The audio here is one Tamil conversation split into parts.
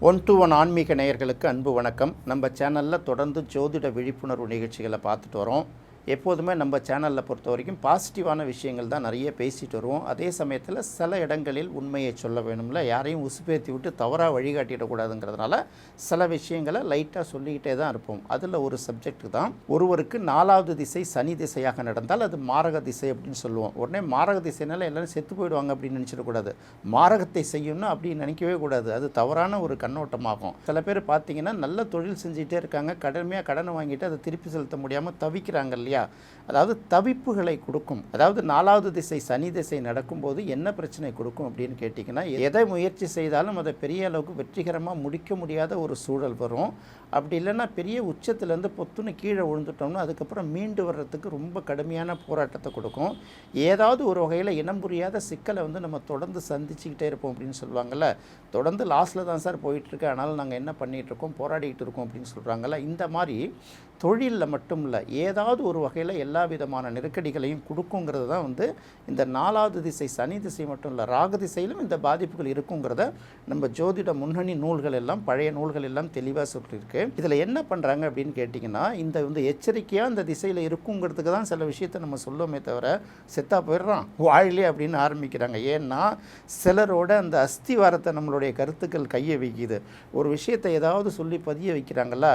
ஒன் டு ஒன் ஆன்மீக நேயர்களுக்கு அன்பு வணக்கம். நம்ம சேனலில் தொடர்ந்து ஜோதிட விழிப்புணர்வு நிகழ்ச்சிகளை பார்த்துட்டு வரோம். எப்போதுமே நம்ம சேனலில் பொறுத்த வரைக்கும் பாசிட்டிவான விஷயங்கள் தான் நிறைய பேசிட்டு வருவோம். அதே சமயத்தில் சில இடங்களில் உண்மையை சொல்ல வேணும்ல யாரையும் உசுப்பேற்றி விட்டு தவறாக வழிகாட்டிடக்கூடாதுங்கிறதுனால சில விஷயங்களை லைட்டாக சொல்லிக்கிட்டே தான் இருப்போம். அதில் ஒரு சப்ஜெக்ட் தான் ஒருவருக்கு நாலாவது திசை சனி திசையாக நடந்தால் அது மாரக திசை அப்படின்னு சொல்லுவோம். உடனே மாரக திசைனால எல்லோரும் செத்து போயிடுவாங்க அப்படின்னு நினச்சிடக்கூடாது மாரகத்தை செய்யணும்னு அப்படி நினைக்கவே கூடாது. அது தவறான ஒரு கண்ணோட்டமாகும். சில பேர் பார்த்தீங்கன்னா நல்ல தொழில் செஞ்சுட்டே இருக்காங்க. கடமையாக கடனை வாங்கிட்டு அதை திருப்பி செலுத்த முடியாமல் தவிக்கிறாங்க இல்லையா? அதாவது தவிப்புகளை கொடுக்கும். அதாவது நாலாவது திசை சனி திசை நடக்கும்போது என்ன பிரச்சனை கொடுக்கும் அப்படின்னு கேட்டிங்கன்னா எதை முயற்சி செய்தாலும் அதை பெரிய அளவுக்கு வெற்றிகரமாக முடிக்க முடியாத ஒரு சூழல் வரும். அப்படி இல்லைன்னா பெரிய உச்சத்துலேருந்து பொத்துன்னு கீழே விழுந்துட்டோம்னா அதுக்கப்புறம் மீண்டு வர்றதுக்கு ரொம்ப கடுமையான போராட்டத்தை கொடுக்கும். ஏதாவது ஒரு வகையில் இனம் புரியாத சிக்கலை வந்து நம்ம தொடர்ந்து சந்திச்சுக்கிட்டே இருப்போம் அப்படின்னு சொல்லுவாங்கள்ல தொடர்ந்து லாஸில் தான் சார் போயிட்டுருக்கு அதனால் நாங்கள் என்ன பண்ணிகிட்ருக்கோம் போராடிக்கிட்டு இருக்கோம் அப்படின்னு சொல்கிறாங்கல்ல இந்த மாதிரி தொழிலில் மட்டும் இல்லை ஏதாவது ஒரு வகையில் எல்லா விதமான நெருக்கடிகளையும் கொடுக்குங்கிறது தான் வந்து இந்த நாலாவது திசை சனி திசை மட்டும் இல்லை ராகு திசையிலும் இந்த பாதிப்புகள் இருக்குங்கிறத நம்ம ஜோதிட முன்னணி நூல்கள் எல்லாம் பழைய நூல்கள் எல்லாம் தெளிவாக சொல்லியிருக்கு. இதில் என்ன பண்ணுறாங்க அப்படின்னு கேட்டிங்கன்னா இந்த வந்து எச்சரிக்கையாக இந்த திசையில் இருக்குங்கிறதுக்கு தான் சில விஷயத்தை நம்ம சொல்லுவோமே தவிர செத்தா போயிடுறான் வாழிலே அப்படின்னு ஆரம்பிக்கிறாங்க. ஏன்னா சிலரோட அந்த அஸ்திவாரத்தை நம்மளுடைய கருத்துக்கள் கையை வைக்குது. ஒரு விஷயத்தை ஏதாவது சொல்லி பதிய வைக்கிறாங்களா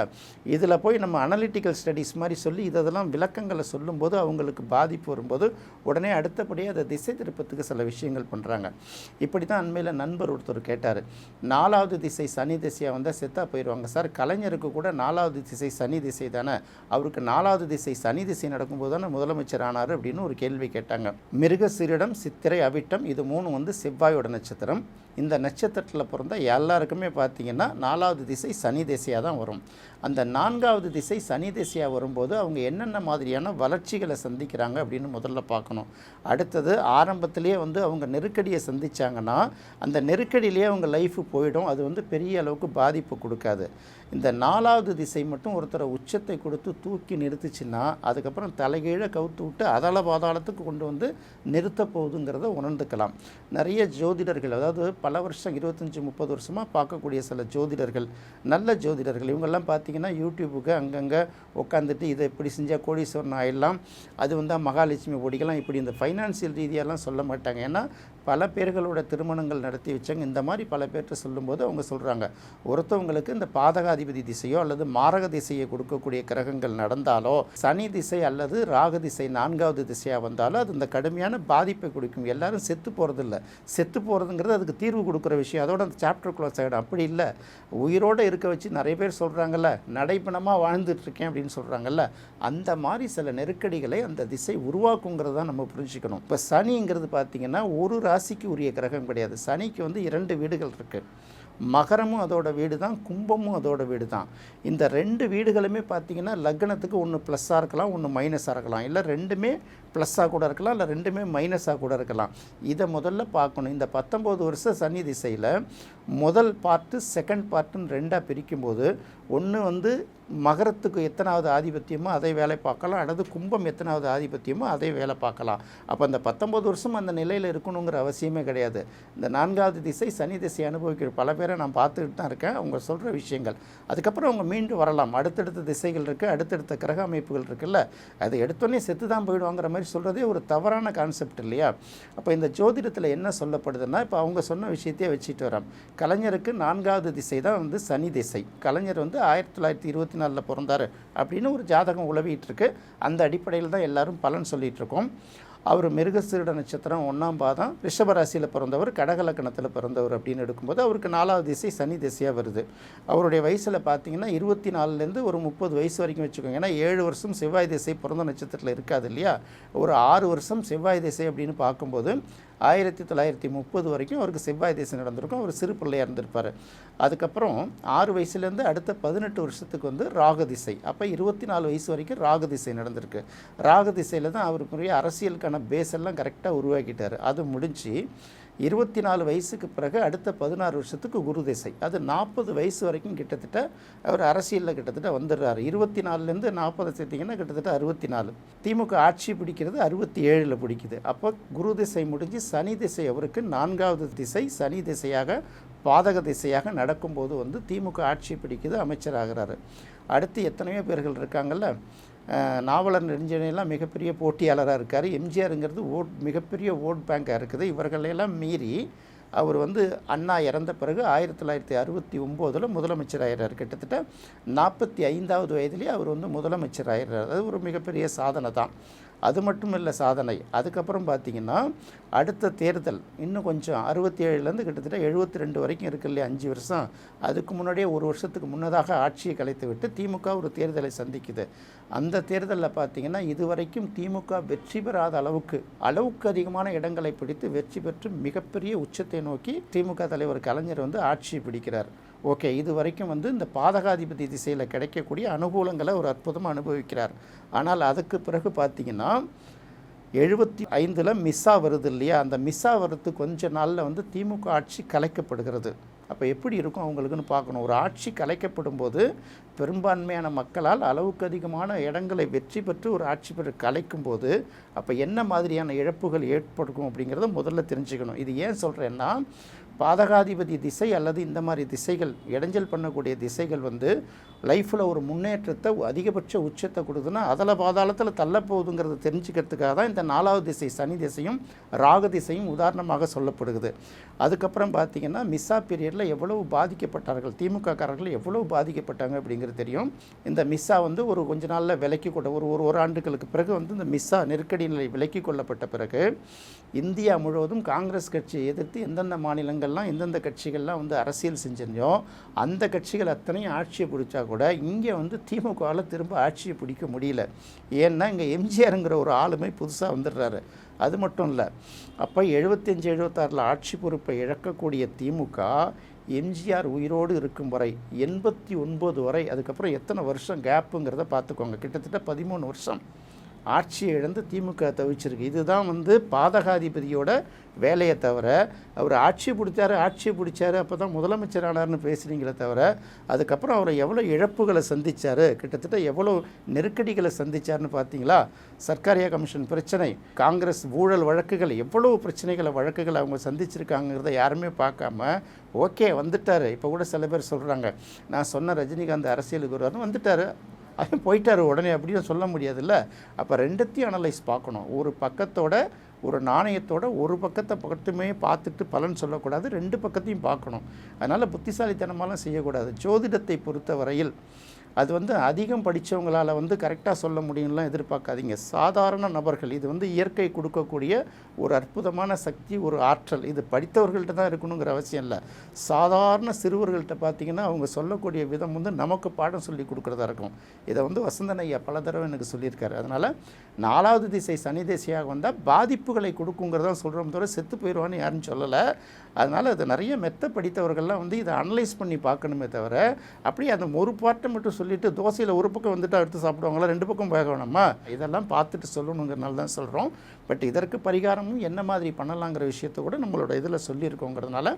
இதில் போய் நம்ம அனலிட்டிக்கல் ஸ்டடீஸ் மாதிரி சொல்லி இதெல்லாம் விளக்கங்களை சொல்லும்போது அவங்களுக்கு பாதிப்பு வரும்போது உடனே அடுத்தபடியாக அதை திசை திருப்பத்துக்கு சில விஷயங்கள் பண்ணுறாங்க இப்படி தான் அண்மையில் நண்பர் ஒருத்தர் கேட்டார். நாலாவது திசை சனி திசையாக வந்தால் செத்தா போயிடுவாங்க சார் கலைஞருக்கு கூட நாலாவது திசை சனி திசை தானே? அவருக்கு நாலாவது திசை சனி திசை நடக்கும்போது தானே முதலமைச்சர் ஆனார் அப்படின்னு ஒரு கேள்வி கேட்டாங்க. மிருகசீரிடம் சித்திரை அவிட்டம் இது மூணு வந்து செவ்வாயோட நட்சத்திரம். இந்த நட்சத்திரத்தில் பிறந்த எல்லாருக்குமே பார்த்தீங்கன்னா நாலாவது திசை சனி திசையாக தான் வரும். அந்த நான்காவது திசை சனி திசையாக வரும்போது அவங்க என்னென்ன மாதிரியான வளர்ச்சிகளை சந்திக்கிறாங்க அப்படின்னு முதல்ல பார்க்கணும். அடுத்தது ஆரம்பத்திலேயே வந்து அவங்க நெருக்கடியை சந்திச்சாங்கன்னா அந்த நெருக்கடியிலே அவங்க லைஃபு போயிடும். அது வந்து பெரிய அளவுக்கு பாதிப்பு கொடுக்காது. இந்த நாலாவது திசை மட்டும் ஒருத்தரை உச்சத்தை கொடுத்து தூக்கி நிறுத்துச்சுன்னா அதுக்கப்புறம் தலைகீழ கவுத்து விட்டு அதள பாதாளத்துக்கு கொண்டு வந்து நிறுத்த போகுதுங்கிறத உணர்ந்துக்கலாம். நிறைய ஜோதிடர்கள் அதாவது பல வருஷம் இருபத்தஞ்சி முப்பது வருஷமாக பார்க்கக்கூடிய சில ஜோதிடர்கள் நல்ல ஜோதிடர்கள். இவங்கெல்லாம் பார்த்தீங்கன்னா யூடியூபுக்கு அங்கங்கே உட்காந்துட்டு இதை இப்படி செஞ்சால் கோடீஸ்வரன் ஆயிடலாம். அது வந்து மகாலட்சுமி ஓடிக்கலாம். இப்படி இந்த ஃபைனான்சியல் ரீதியெல்லாம் சொல்ல மாட்டாங்க. ஏன்னா பல பேர்களோட திருமணங்கள் நடத்தி வச்சாங்க. இந்த மாதிரி பல பேர்கிட்ட சொல்லும்போது அவங்க சொல்கிறாங்க ஒருத்தவங்களுக்கு இந்த பாதகாதிபதி திசையோ அல்லது மாரக திசையை கொடுக்கக்கூடிய கிரகங்கள் நடந்தாலோ சனி திசை அல்லது ராக திசை நான்காவது திசையாக வந்தாலோ அது இந்த கடுமையான பாதிப்பை கொடுக்கும். எல்லாரும் செத்து போகிறதில்ல செத்து போகிறதுங்கிறது அதுக்கு தீர்வு கொடுக்குற விஷயம். அதோட அந்த சாப்டர் க்ளோஸ் ஆகிடும் அப்படி இல்லை. உயிரோடு இருக்க வச்சு நிறைய பேர் சொல்கிறாங்கல்ல நடைப்பணமாக வாழ்ந்துட்டுருக்கேன் அப்படின்னு சொல்கிறாங்கல்ல அந்த மாதிரி சில நெருக்கடிகளை அந்த திசை உருவாக்குங்கிறது தான் நம்ம புரிஞ்சுக்கணும். இப்போ சனிங்கிறது பார்த்திங்கன்னா ஒரு ராசிக்கு உரிய கிரகம் கிடையாது. சனிக்கு வந்து இரண்டு வீடுகள் இருக்குது மகரமும் அதோட வீடு தான் கும்பமும் அதோட வீடு தான். இந்த ரெண்டு வீடுகளுமே பார்த்திங்கன்னா லக்னத்துக்கு ஒன்று ப்ளஸ்ஸாக இருக்கலாம் ஒன்று மைனஸாக இருக்கலாம். இல்லை ரெண்டுமே ப்ளஸ்ஸாக கூட இருக்கலாம் இல்லை ரெண்டுமே மைனஸாக கூட இருக்கலாம். இதை முதல்ல பார்க்கணும். இந்த பத்தொம்போது வருஷம் சனி திசையில் முதல் பார்ட்டு செகண்ட் பார்ட்டுன்னு ரெண்டாக பிரிக்கும்போது ஒன்று வந்து மகரத்துக்கு எத்தனாவது ஆதிபத்தியமோ அதை வேலை பார்க்கலாம். அல்லது கும்பம் எத்தனாவது ஆதிபத்தியமோ அதை வேலை பார்க்கலாம். அப்போ அந்த பத்தொம்பது வருஷம் அந்த நிலையில் இருக்கணுங்கிற அவசியமே கிடையாது. இந்த நான்காவது திசை சனி திசை அனுபவிக்கிற பல பேரை நான் பார்த்துக்கிட்டு தான் இருக்கேன். அவங்க சொல்கிற விஷயங்கள். அதுக்கப்புறம் அவங்க மீண்டும் வரலாம். அடுத்தடுத்த திசைகள் இருக்குது அடுத்தடுத்த கிரக அமைப்புகள் இருக்குல்ல. அது எடுத்தோடனே செத்து தான் போயிடுவாங்கிற மாதிரி சொல்கிறதே ஒரு தவறான கான்செப்ட் இல்லையா? அப்போ இந்த ஜோதிடத்தில் என்ன சொல்லப்படுதுன்னா இப்போ அவங்க சொன்ன விஷயத்தையே வச்சுட்டு வரோம் கலைஞருக்கு நான்காவது திசை தான் வந்து சனி திசை. கலைஞர் வந்து ஆயிரத்தி தொள்ளாயிரத்தி இருபத்தி நாளில் பிறந்தார் அப்படின்னு ஒரு ஜாதகம் உழவிட்டு இருக்கு அந்த அடிப்படையில் தான் எல்லாரும் பலன் சொல்லிட்டு இருக்கோம் அவர் மிருகசீட நட்சத்திரம் ஒன்றாம் பாதம் ரிஷபராசியில் பிறந்தவர் கடகலக்கணத்தில் பிறந்தவர் அப்படின்னு எடுக்கும்போது அவருக்கு நாலாவது திசை சனி திசையாக வருது. அவருடைய வயசில் பார்த்தீங்கன்னா இருபத்தி நாலுலேருந்து ஒரு முப்பது வயசு வரைக்கும் வச்சுக்கோங்க. ஏன்னா ஏழு வருஷம் செவ்வாய் திசை பிறந்த நட்சத்திரத்தில் இருக்காது இல்லையா? ஒரு ஆறு வருஷம் செவ்வாய் திசை அப்படின்னு பார்க்கும்போது ஆயிரத்தி தொள்ளாயிரத்தி முப்பது வரைக்கும் அவருக்கு செவ்வாய் திசை நடந்திருக்கும். அவர் சிறு பிள்ளையாக இருந்திருப்பார். அதுக்கப்புறம் ஆறு வயசுலேருந்து அடுத்த பதினெட்டு வருஷத்துக்கு வந்து ராக திசை. அப்போ இருபத்தி நாலு வயசு வரைக்கும் ராக திசை நடந்திருக்கு. ராக திசையில் தான் அவருக்குரிய அரசியலுக்கான பேஸ் எல்லாம் கரெக்டாக உருவாக்கிட்டார். அது முடிஞ்சு இருபத்தி நாலு வயசுக்கு பிறகு அடுத்த பதினாறு வருஷத்துக்கு குரு திசை. அது நாற்பது வயசு வரைக்கும் கிட்டத்தட்ட அவர் அரசியலில் கிட்டத்தட்ட வந்துடுறாரு. இருபத்தி நாலுலேருந்து நாற்பது சேர்த்திங்கன்னா கிட்டத்தட்ட அறுபத்தி நாலு திமுக ஆட்சி பிடிக்கிறது அறுபத்தி ஏழில் பிடிக்குது. அப்போ குரு திசை முடிஞ்சு சனி திசை அவருக்கு நான்காவது திசை. சனி திசையாக பாதக திசையாக நடக்கும்போது வந்து திமுக ஆட்சி பிடிக்குது அமைச்சராகிறாரு. அடுத்து எத்தனையோ பேர்கள் இருக்காங்கல்ல நாவலர் நெடுஞ்செழியெல்லாம் மிகப்பெரிய போட்டியாளராக இருக்கார். எம்ஜிஆருங்கிறது ஓட் மிகப்பெரிய ஓட் பேங்காக இருக்குது. இவர்களையெல்லாம் மீறி அவர் வந்து அண்ணா இறந்த பிறகு ஆயிரத்தி தொள்ளாயிரத்தி அறுபத்தி ஒம்போதில் முதலமைச்சர் ஆயிடுறார் கிட்டத்தட்ட நாற்பத்தி ஐந்தாவது வயதிலேயே அவர் வந்து முதலமைச்சர் ஆயிடுறார் அது ஒரு மிகப்பெரிய சாதனை தான். அது மட்டும் இல்லை சாதனை. அதுக்கப்புறம் பார்த்தீங்கன்னா அடுத்த தேர்தல் இன்னும் கொஞ்சம் அறுபத்தி ஏழுலேருந்து கிட்டத்தட்ட எழுபத்தி ரெண்டு வரைக்கும் இருக்கு இல்லையா அஞ்சு வருஷம். அதுக்கு முன்னாடியே ஒரு வருஷத்துக்கு முன்னதாக ஆட்சியை கலைத்து விட்டு திமுக ஒரு தேர்தலை சந்திக்குது. அந்த தேர்தலில் பார்த்தீங்கன்னா இதுவரைக்கும் திமுக வெற்றி பெறாத அளவுக்கு அளவுக்கு அதிகமான இடங்களை பிடித்து வெற்றி பெற்று மிகப்பெரிய உச்சத்தை நோக்கி திமுக தலைவர் கலைஞர் வந்து ஆட்சியை பிடிக்கிறார். ஓகே இது வரைக்கும் வந்து இந்த பாதகாதிபதி திசையில் கிடைக்கக்கூடிய அனுகூலங்களை ஒரு அற்புதமாக அனுபவிக்கிறார். ஆனால் அதுக்கு பிறகு பார்த்தீங்கன்னா எழுபத்தி ஐந்தில் மிஸ்ஸா வருது இல்லையா? அந்த மிஸ்ஸா வரது கொஞ்ச நாளில் வந்து திமுக ஆட்சி கலைக்கப்படுகிறது. அப்போ எப்படி இருக்கும் அவங்களுக்குன்னு பார்க்கணும். ஒரு ஆட்சி கலைக்கப்படும் போது பெரும்பான்மையான மக்களால் அளவுக்கு அதிகமான இடங்களை வெற்றி பெற்று ஒரு ஆட்சி பெற்று கலைக்கும் போது அப்போ என்ன மாதிரியான இழப்புகள் ஏற்படுக்கும் அப்படிங்கிறத முதல்ல தெரிஞ்சுக்கணும். இது ஏன் சொல்கிறேன்னா பாதகாதிபதி திசை அல்லது இந்த மாதிரி திசைகள் இடைஞ்சல் பண்ணக்கூடிய திசைகள் வந்து லைஃப்பில் ஒரு முன்னேற்றத்தை அதிகபட்ச உச்சத்தை கொடுக்குதுன்னா அதில் பாதாளத்தில் தள்ளப்போகுதுங்கிறத தெரிஞ்சுக்கிறதுக்காக தான் இந்த நாலாவது திசை சனி திசையும் ராகு திசையும் உதாரணமாக சொல்லப்படுகிறது. அதுக்கப்புறம் பார்த்திங்கன்னா மிஸ்ஸா பீரியடில் எவ்வளவு பாதிக்கப்பட்டார்கள்? திமுக காரர்கள் எவ்வளவு பாதிக்கப்பட்டாங்க அப்படிங்கிறது தெரியும். இந்த மிஸ்ஸா வந்து ஒரு கொஞ்ச நாளில் விலக்கி கொண்ட ஒரு ஒரு ஒரு ஆண்டுகளுக்கு பிறகு வந்து இந்த மிஸ்ஸா நெருக்கடி நிலை விலக்கி கொள்ளப்பட்ட பிறகு இந்தியா முழுவதும் காங்கிரஸ் கட்சியை எதிர்த்து எந்தெந்த மாநிலங்கள்லாம் எந்தெந்த கட்சிகள்லாம் வந்து அரசியல் செஞ்சோ அந்த கட்சிகள் அத்தனையும் ஆட்சியை பிடிச்சா கூட இங்கே வந்து திமுகவில் திரும்ப ஆட்சியை பிடிக்க முடியல. ஏன்னா இங்கே எம்ஜிஆருங்கிற ஒரு ஆளுமை புதுசாக வந்துடுறாரு. அது மட்டும் இல்லை அப்போ எழுபத்தஞ்சு எழுபத்தாறில் ஆட்சி பொறுப்பை இழக்கக்கூடிய திமுக எம்ஜிஆர் உயிரோடு இருக்கும் வரை எண்பத்தி ஒன்பது வரை அதுக்கப்புறம் எத்தனை வருஷம் கேப்புங்கிறத பார்த்துக்கோங்க. கிட்டத்தட்ட பதிமூணு வருஷம். ஆட்சியை இழந்து திமுக தவிச்சிருக்கு. இதுதான் வந்து பாதகாதிபதியோட வேலையை தவிர அவர் ஆட்சி பிடிச்சாரு ஆட்சியை பிடிச்சாரு அப்போ தான் முதலமைச்சர் ஆனார்னு பேசுகிறீங்களே தவிர அதுக்கப்புறம் அவர் எவ்வளோ இழப்புகளை சந்திச்சார் கிட்டத்தட்ட எவ்வளோ நெருக்கடிகளை சந்திச்சாருன்னு பார்த்தீங்களா? சர்க்காரியா கமிஷன் பிரச்சனை காங்கிரஸ் ஊழல் வழக்குகள் எவ்வளோ பிரச்சனைகளை வழக்குகளை அவங்க சந்திச்சிருக்காங்கிறத யாருமே பார்க்காம ஓகே வந்துட்டார். இப்போ கூட சில பேர் சொல்கிறாங்க நான் சொன்ன ரஜினிகாந்த் அரசியலுக்கு வருவார்னு வந்துட்டார். அது போயிட்டார் உடனே அப்படின்னு சொல்ல முடியாதுல்ல. அப்போ ரெண்டத்தையும் அனலைஸ் பார்க்கணும். ஒரு பக்கத்தோட ஒரு நாணயத்தோட ஒரு பக்கத்தை பக்கத்துமே பார்த்துட்டு பலன் சொல்லக்கூடாது ரெண்டு பக்கத்தையும் பார்க்கணும். அதனால் புத்திசாலித்தனமாலாம் செய்யக்கூடாது. ஜோதிடத்தை பொறுத்த வரையில் அது வந்து அதிகம் படித்தவங்களால் வந்து கரெக்டாக சொல்ல முடியும்லாம் எதிர்பார்க்காதீங்க. சாதாரண நபர்கள் இது வந்து இயற்கை கொடுக்கக்கூடிய ஒரு அற்புதமான சக்தி ஒரு ஆற்றல். இது படித்தவர்கள்ட்ட தான் இருக்கணுங்கிற அவசியம் இல்லை. சாதாரண சிறுவர்கள்ட்ட பார்த்தீங்கன்னா அவங்க சொல்லக்கூடிய விதம் வந்து நமக்கு பாடம் சொல்லி கொடுக்குறதா இருக்கும். இதை வந்து வசந்தன் ஐயா பல தடவை எனக்கு சொல்லியிருக்காரு. அதனால் நாலாவது திசை சனி திசையாக வந்தால் பாதிப்புகளை கொடுக்குங்கிறதான் சொல்கிறோம் தவிர செத்து போயிடுவான்னு யாரும் சொல்லலை. அதனால் அது நிறைய மெத்த படித்தவர்கள்லாம் வந்து இதை அனலைஸ் பண்ணி பார்க்கணுமே தவிர அப்படியே அந்த ஒரு பாட்டை மட்டும் சொல்லிட்டு தோசையில் ஒரு பக்கம் வந்துட்டு எடுத்து சாப்பிடுவாங்களா? ரெண்டு பக்கம் போக வேணாமா இதெல்லாம் பார்த்துட்டு சொல்லணுங்கிறனால தான் சொல்கிறோம் பட் இதற்கு பரிகாரமும் என்ன மாதிரி பண்ணலாங்கிற விஷயத்தை கூட நம்மளோட இதில் சொல்லியிருக்கோங்கிறதுனால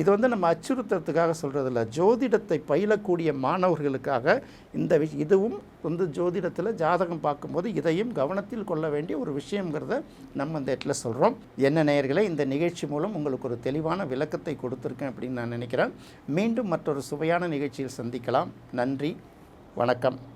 இது வந்து நம்ம அச்சுறுத்துறதுக்காக சொல்கிறதில்ல ஜோதிடத்தை பயிலக்கூடிய மாணவர்களுக்காக இந்த விஷ் இதுவும் வந்து ஜோதிடத்தில் ஜாதகம் பார்க்கும்போது இதையும் கவனத்தில் கொள்ள வேண்டிய ஒரு விஷயங்கிறத நம்ம இந்த இடத்துல சொல்கிறோம் என்ன நேயர்களே இந்த நிகழ்ச்சி மூலம் உங்களுக்கு ஒரு தெளிவான விளக்கத்தை கொடுத்துருக்கேன் அப்படின்னு நான் நினைக்கிறேன். மீண்டும் மற்றொரு சுவையான நிகழ்ச்சியில் சந்திக்கலாம். நன்றி. வணக்கம்.